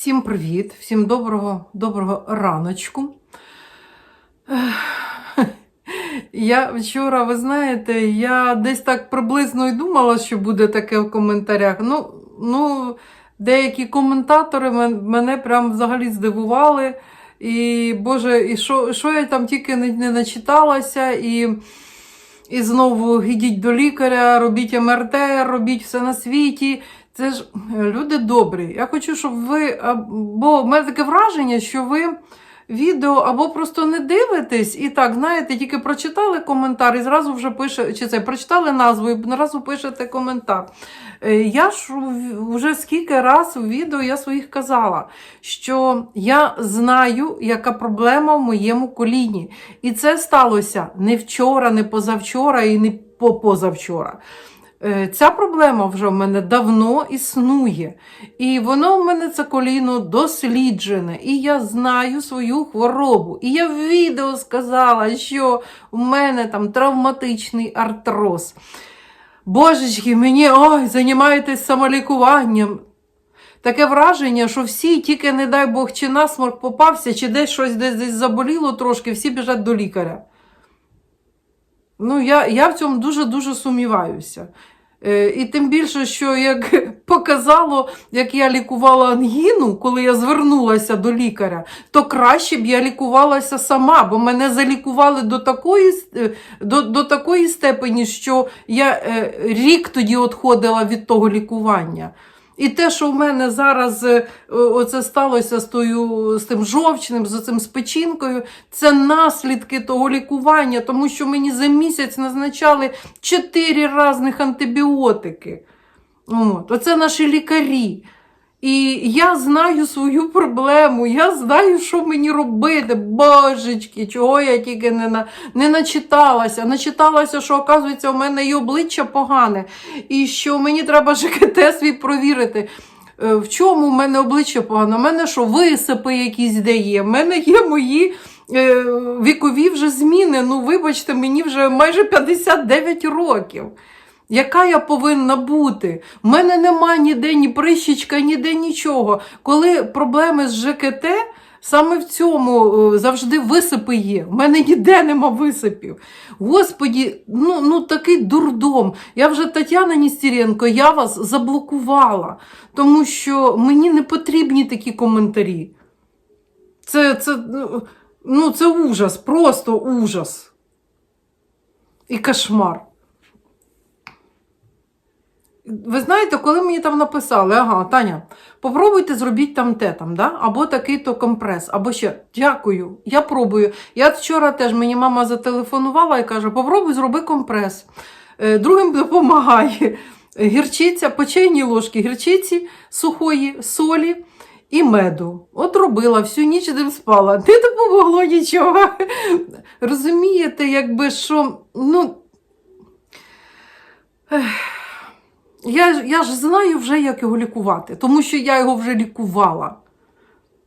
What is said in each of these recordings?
Всім привіт, всім доброго, доброго раночку. Я вчора, ви знаєте, я десь так приблизно і думала, що буде таке в коментарях. Ну, ну деякі коментатори мене прям взагалі здивували. І Боже, і що, що я там тільки не, не начиталася, і, і знову йдіть до лікаря, робіть МРТ, робіть все на світі. Це ж е, люди добрі. Я хочу, щоб ви. Бо в мене таке враження, що ви відео або просто не дивитесь, і так, знаєте, тільки прочитали коментар і зразу вже пише, чи це прочитали назву і зразу пишете коментар. Е, Я ж в- вже скільки раз у відео я своїх казала, що я знаю, яка проблема в моєму коліні. І це сталося не вчора, не позавчора і не позавчора. Е, Ця проблема вже в мене давно існує. І воно в мене це коліно досліджене. І я знаю свою хворобу. І я в відео сказала, що в мене там травматичний артроз. Божечки, мені ой, займаєтесь самолікуванням. Таке враження, що всі, тільки, не дай Бог, чи насморк попався, чи десь щось десь, десь заболіло трошки, всі біжать до лікаря. Ну, я, я в цьому дуже-дуже сумніваюся. Е, і тим більше, що як показало, як я лікувала ангіну, коли я звернулася до лікаря, то краще б я лікувалася сама, бо мене залікували до такої, е, до, до такої степені, що я е, рік тоді відходила від того лікування. І те, що в мене зараз е, оце сталося з, тою, з тим жовчним, з цим спечінкою, печінкою, це наслідки того лікування, тому що мені за місяць назначали чотири різних антибіотики. От. Оце наші лікарі. І я знаю свою проблему, я знаю, що мені робити. Божечки, чого я тільки не, на, не начиталася. Начиталася, що, оказується, у мене і обличчя погане, і що мені треба ЖКТ свій провірити. Е, В чому в мене обличчя погане? У мене що, висипи якісь де є? У мене є мої е, вікові вже зміни. Ну, вибачте, мені вже майже 59 років. Яка я повинна бути? У мене нема ніде ні прищічка, ніде нічого. Коли проблеми з ЖКТ, саме в цьому е, завжди висипи є. У мене ніде нема висипів. Господі, ну, ну такий дурдом. Я вже Тетяна Ністеренко, я вас заблокувала, тому що мені не потрібні такі коментарі. Це, це, ну, ну, це ужас, просто ужас. І кошмар. Ви знаєте, коли мені там написали, ага, Таня, попробуйте зробіть там те там, да? або такий-то компрес, або ще дякую, я пробую. Я вчора теж мені мама зателефонувала і каже: попробуй зроби компрес. Е, Другим допомагає гірчиця, по ложки гірчиці сухої, солі і меду. От робила, всю ніч не спала. Не допомогло нічого. Розумієте, якби що, ну. ех, я, я ж знаю вже, як його лікувати, тому що я його вже лікувала.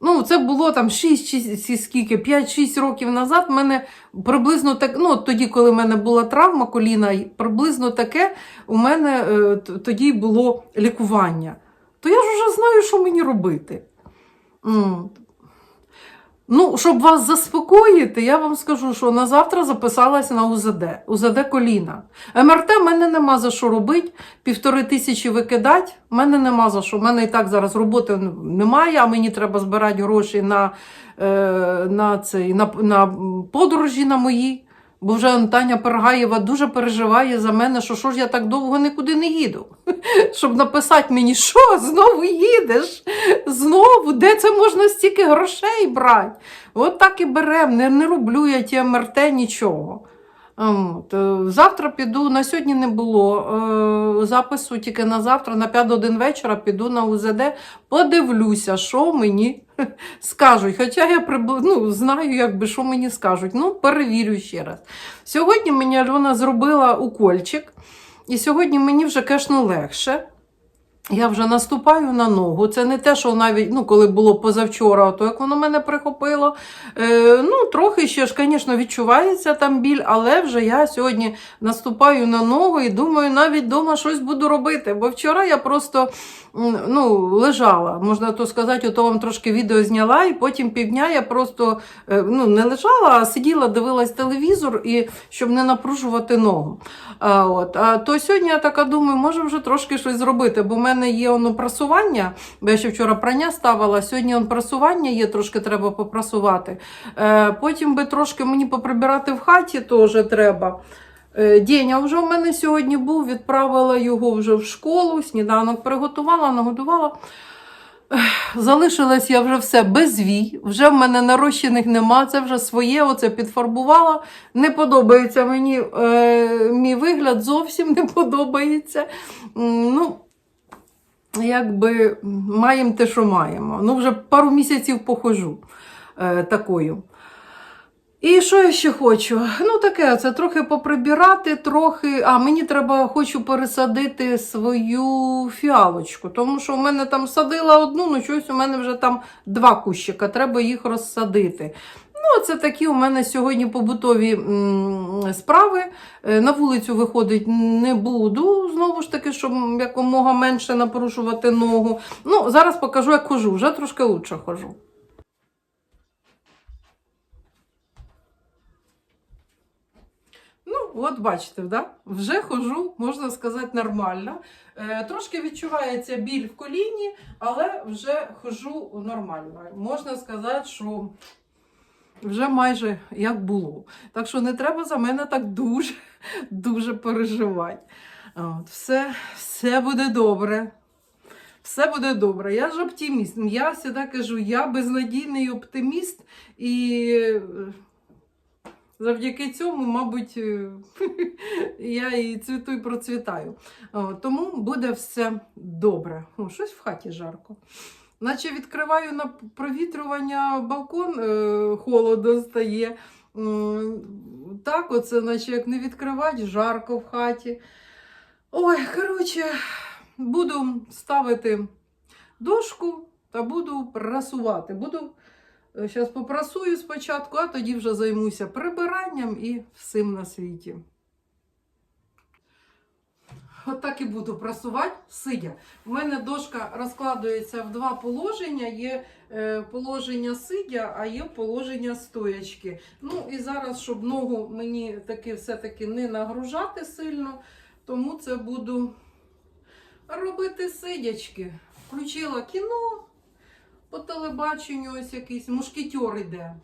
Ну, це було там 6 чи чи скільки, 5-6 років назад. Мене приблизно так, ну, тоді, коли в мене була травма коліна, приблизно таке у мене е, тоді було лікування. То я ж вже знаю, що мені робити. Ну, щоб вас заспокоїти, я вам скажу, що на завтра записалася на УЗД, УЗД коліна. МРТ в мене нема за що робити, півтори тисячі викидати, в мене нема за що. У мене і так зараз роботи немає, а мені треба збирати гроші на, е, на, цей, на, на подорожі на мої. Бо вже Таня Пергаєва дуже переживає за мене, що що ж я так довго нікуди не їду. Щоб написати мені, що знову їдеш? Знову, де це можна стільки грошей брати? От так і берем, не, не роблю я ті МРТ нічого. От. е, Завтра піду, на сьогодні не було е, запису, тільки на завтра, на 5 годин вечора піду на УЗД, подивлюся, що мені скажуть. Хоча я ну, знаю, якби, що мені скажуть. Ну, перевірю ще раз. Сьогодні мені Альона зробила укольчик, і сьогодні мені вже кешно легше. Я вже наступаю на ногу. Це не те, що навіть ну, коли було позавчора, то як воно мене прихопило. Е, ну, трохи ще ж, звісно, відчувається там біль, але вже я сьогодні наступаю на ногу і думаю, навіть вдома щось буду робити. Бо вчора я просто ну, лежала, можна то сказати, ото вам трошки відео зняла, і потім півдня я просто е, ну, не лежала, а сиділа, дивилась телевізор, і, щоб не напружувати ногу. А, от. а то сьогодні я така думаю, може вже трошки щось зробити, бо в мене є воно прасування, бо я ще вчора прання ставила, сьогодні он прасування є, трошки треба попрасувати. Е, потім би трошки мені поприбирати в хаті теж треба. Е, Деня вже в мене сьогодні був, відправила його вже в школу, сніданок приготувала, нагодувала. Залишилась я вже все без вій, вже в мене нарощених нема, це вже своє, оце підфарбувала. Не подобається мені е, мій вигляд, зовсім не подобається. Ну, якби маємо те, що маємо. Ну, вже пару місяців похожу е, такою. І що я ще хочу? Ну, таке, це трохи поприбирати, трохи. А, мені треба, хочу пересадити свою фіалочку, тому що в мене там садила одну, ну щось у мене вже там два кущика, треба їх розсадити. Ну, це такі у мене сьогодні побутові справи. Е, На вулицю виходить не буду, знову ж таки, щоб якомога менше напорушувати ногу. Ну, зараз покажу, як хожу, вже трошки лучше хожу. Ну, от бачите, да? вже хожу, можна сказати, нормально. Е, трошки відчувається біль в коліні, але вже хожу нормально. Можна сказати, що вже майже як було. Так що не треба за мене так дуже, дуже переживати. От, все, все буде добре. Все буде добре. Я ж оптиміст. Я завжди кажу, я безнадійний оптиміст і. Е, Завдяки цьому, мабуть, е, я і цвіту і процвітаю. Тому буде все добре. О, щось в хаті жарко. Наче відкриваю на провітрювання балкон, е, холодно стає. Так, оце, наче як не відкривати, жарко в хаті. Ой, коротше, буду ставити дошку та буду прасувати. Буду Зараз попрасую спочатку, а тоді вже займуся прибиранням і всім на світі. От так і буду прасувати, сидя. У мене дошка розкладується в два положення. Є е, положення сидя, а є положення стоячки. Ну і зараз, щоб ногу мені таки все-таки не нагружати сильно, тому це буду робити сидячки. Включила кіно. По телебаченню ось якийсь мушкетер йде.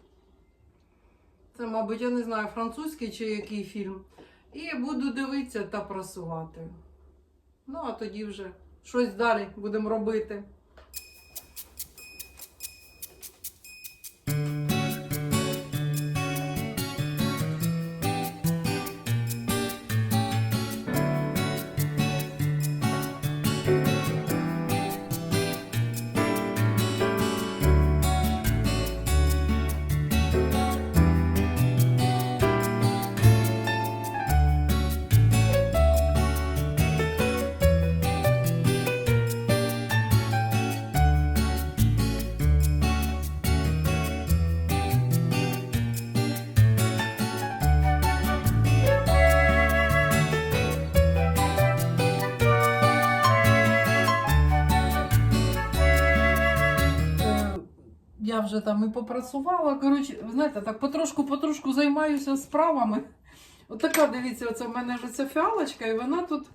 Це, мабуть, я не знаю, французький чи який фільм. І буду дивитися та прасувати. Ну, а тоді вже щось далі будемо робити. Вже там і попрацювала. Коротше, знаєте, так потрошку-потрошку займаюся справами. Отака, дивіться, оце в мене вже ця фіалочка, і вона тут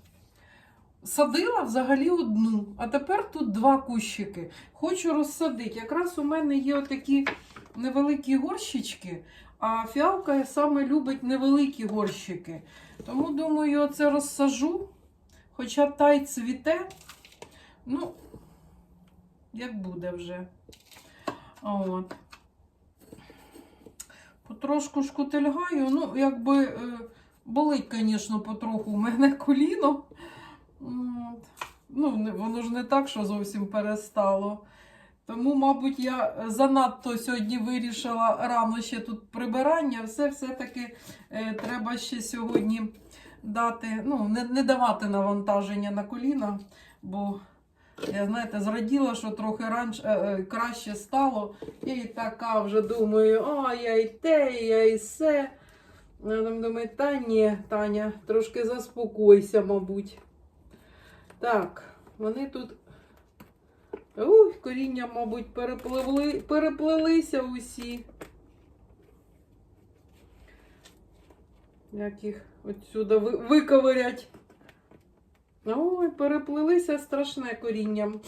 садила взагалі одну, а тепер тут два кущики. Хочу розсадити. Якраз у мене є отакі невеликі горщички, а фіалка саме любить невеликі горщики. Тому, думаю, оце розсажу. Хоча та й цвіте. Ну, як буде вже. От. Потрошку шкутильгаю. Ну, якби е, болить, звісно, потроху у мене коліно. От. Ну, воно ж не так, що зовсім перестало. Тому, мабуть, я занадто сьогодні вирішила рано ще тут прибирання. Все все-таки е, треба ще сьогодні дати, ну, не, не давати навантаження на коліна, бо Я, знаєте, зраділа, що трохи раніше, е, е, краще стало. І така вже думаю, а я і те, я і все. Там думаю, та ні, Таня, трошки заспокойся, мабуть. Так, вони тут. Уй, коріння, мабуть, перепливли, переплелися усі. Як їх отсюда ви- виковирять. Ой, переплилися страшне корінням.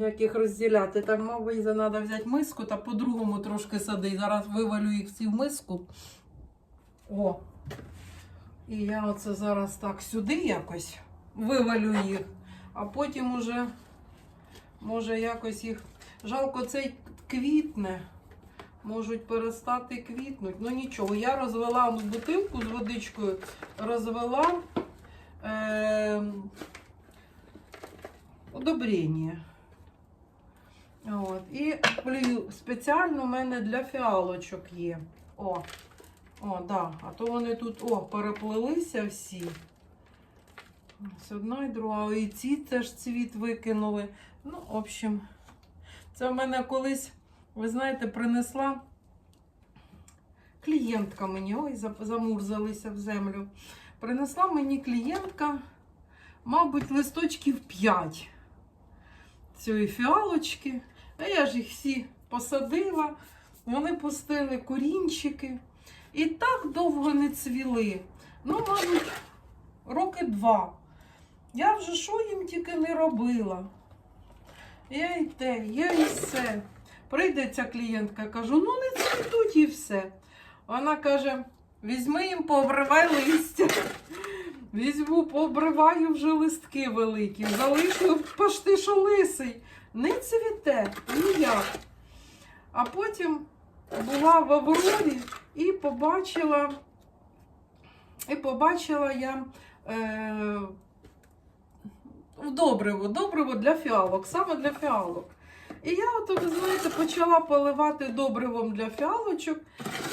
Як їх розділяти. Так, мабуть, треба взяти миску та по-другому трошки сади. Зараз вивалю їх всі в миску. О. І я оце зараз так сюди якось вивалю їх, а потім уже, може, якось їх. Жалко, цей квітне. Можуть перестати квітнути. Ну нічого, я розвела бутилку з водичкою, розвела е, удобрення. От. І плюю спеціально у мене для фіалочок є. О, о, да. А то вони тут о, переплелися всі. Ось одна і друга. І ці теж цвіт викинули. Ну, в общем, це в мене колись, ви знаєте, принесла клієнтка мені. Ой, замурзалися в землю. Принесла мені клієнтка, мабуть, листочків 5 цієї фіалочки. А я ж їх всі посадила, вони пустили корінчики. І так довго не цвіли. Ну, мабуть, роки два. Я вже що їм тільки не робила. Я й те, я і все. Прийде ця клієнтка, кажу, ну не цвітуть і все. Вона каже: візьми їм, пообривай листя. Візьму, пообриваю вже листки великі, залишу пошти, що лисий. Не цвіте, ніяк. А потім була в Аврорі і побачила, і побачила я е, добриво, добриво для фіалок, саме для фіалок. І я, от, ви знаєте, почала поливати добривом для фіалочок,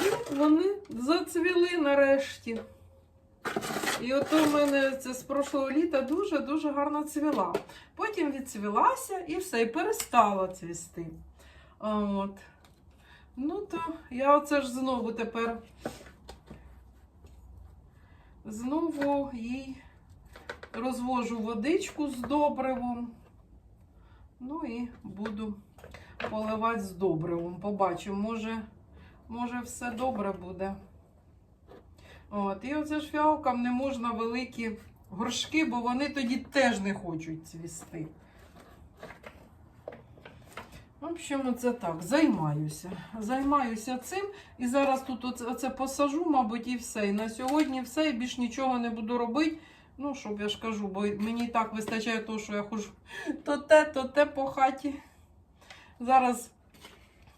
і вони зацвіли нарешті. І от у мене це з прошлого літа дуже-дуже гарно цвіла. Потім відцвілася і все, і перестала цвісти. От. Ну, то я оце ж знову тепер знову їй розвожу водичку з добривом. Ну і буду поливати з добривом. Побачимо, може, може все добре буде. От, і оце ж фіалкам не можна великі горшки, бо вони тоді теж не хочуть цвісти. В общем, це так, займаюся. Займаюся цим. І зараз тут оце, оце посажу, мабуть, і все. І на сьогодні все, і більш нічого не буду робити. Ну, щоб я ж кажу, бо мені і так вистачає того, що я ходжу то те, то те по хаті. Зараз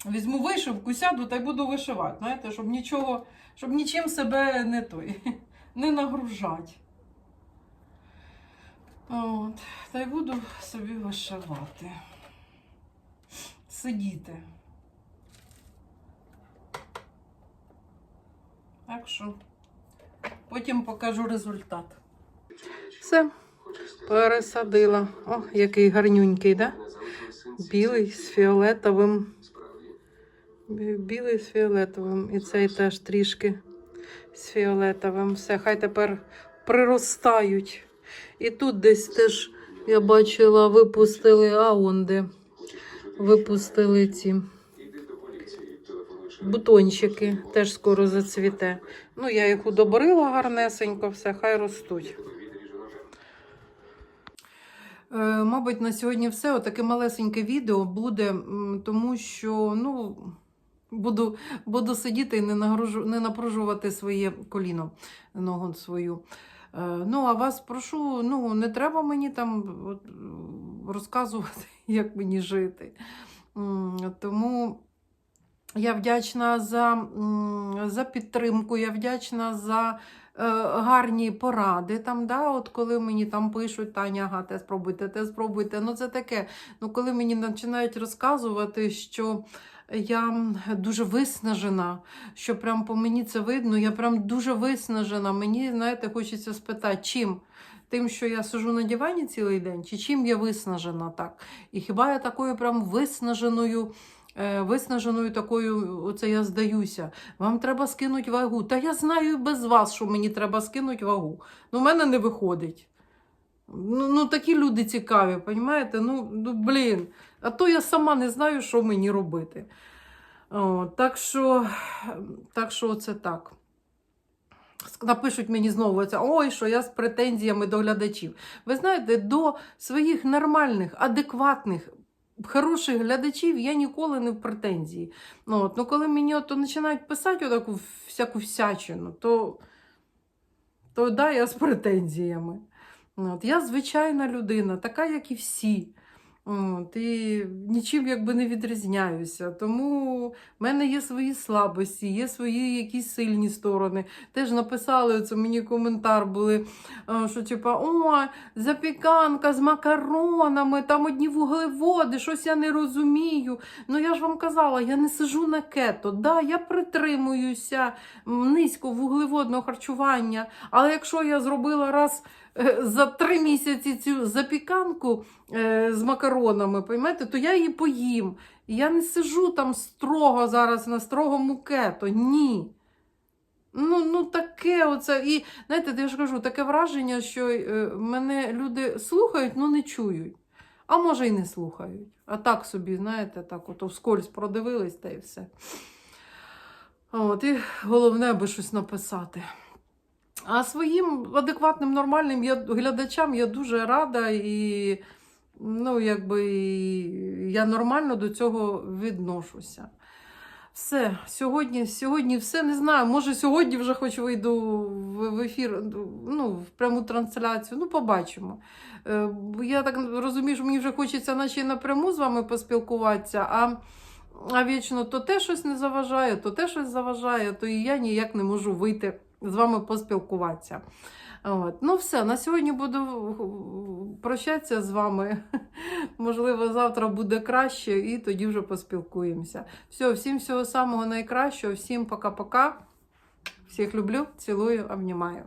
візьму вишивку, сяду та й буду вишивати. Знаєте, щоб нічого, щоб нічим себе не той, не нагружати. От, та й буду собі вишивати. Сидіти. Так що потім покажу результат. Все, пересадила. О, який гарнюнький, да? Білий з фіолетовим. Бі- Білий з фіолетовим. І цей теж трішки з фіолетовим. Все, хай тепер приростають. І тут десь теж я бачила, випустили аонди. Випустили ці бутончики, теж скоро зацвіте. Ну, я їх удобрила гарнесенько, все, хай ростуть. Е, Мабуть, на сьогодні все. Отаке малесеньке відео буде, тому що ну, буду, буду сидіти і не, нагружу, не напружувати своє коліно, ногу свою. Е, Ну, а вас прошу, ну, не треба мені там розказувати, як мені жити. Тому я вдячна за, за підтримку, я вдячна за е, гарні поради. Там, да, от коли мені там пишуть, Таня, ага, те спробуйте, те спробуйте. Ну, це таке. Ну, коли мені починають розказувати, що я дуже виснажена, що прям по мені це видно, я прям дуже виснажена. Мені, знаєте, хочеться спитати, чим? тим, що я сижу на дивані цілий день, чи чим я виснажена так? І хіба я такою прям виснаженою? е, Виснаженою такою, оце я здаюся. Вам треба скинути вагу. Та я знаю без вас, що мені треба скинути вагу. Ну, в мене не виходить. Ну, ну такі люди цікаві, розумієте? Ну, ну, блін. А то я сама не знаю, що мені робити. О, так що, так що це так. Напишуть мені знову це, ой, що я з претензіями до глядачів. Ви знаєте, до своїх нормальних, адекватних, хороших глядачів я ніколи не в претензії. Ну, от, ну коли мені от, починають писати таку всяку всячину, то, то да, я з претензіями. От, я звичайна людина, така, як і всі. І нічим якби не відрізняюся. Тому в мене є свої слабості, є свої якісь сильні сторони. Теж написали це мені коментар були, що типа, о, запіканка з макаронами, там одні вуглеводи, щось я не розумію. Ну я ж вам казала, я не сижу на кето. Да, я притримуюся м, низьковуглеводного харчування, але якщо я зробила раз за три місяці цю запіканку е, з макаронами, поймете, то я її поїм. Я не сижу там строго зараз на строгому кето. Ні. Ну, ну таке оце. І знаєте, я ж кажу, таке враження, що е, мене люди слухають, ну не чують. А може й не слухають. А так собі, знаєте, так от вскользь продивились та і все. От, і головне, аби щось написати. А своїм адекватним, нормальним я, глядачам я дуже рада і, ну, якби, я нормально до цього відношуся. Все, сьогодні, сьогодні все не знаю. Може, сьогодні вже хоч вийду в ефір, ну, в пряму трансляцію. Ну, побачимо. Е, Я так розумію, що мені вже хочеться наче напряму з вами поспілкуватися, а, а вічно то те щось не заважає, то те щось заважає, то і я ніяк не можу вийти з вами поспілкуватися. От. Ну, все, на сьогодні буду прощатися з вами. Можливо, завтра буде краще, і тоді вже поспілкуємося. Все, всім всього самого найкращого, всім пока-пока. Всіх люблю, цілую, обнімаю.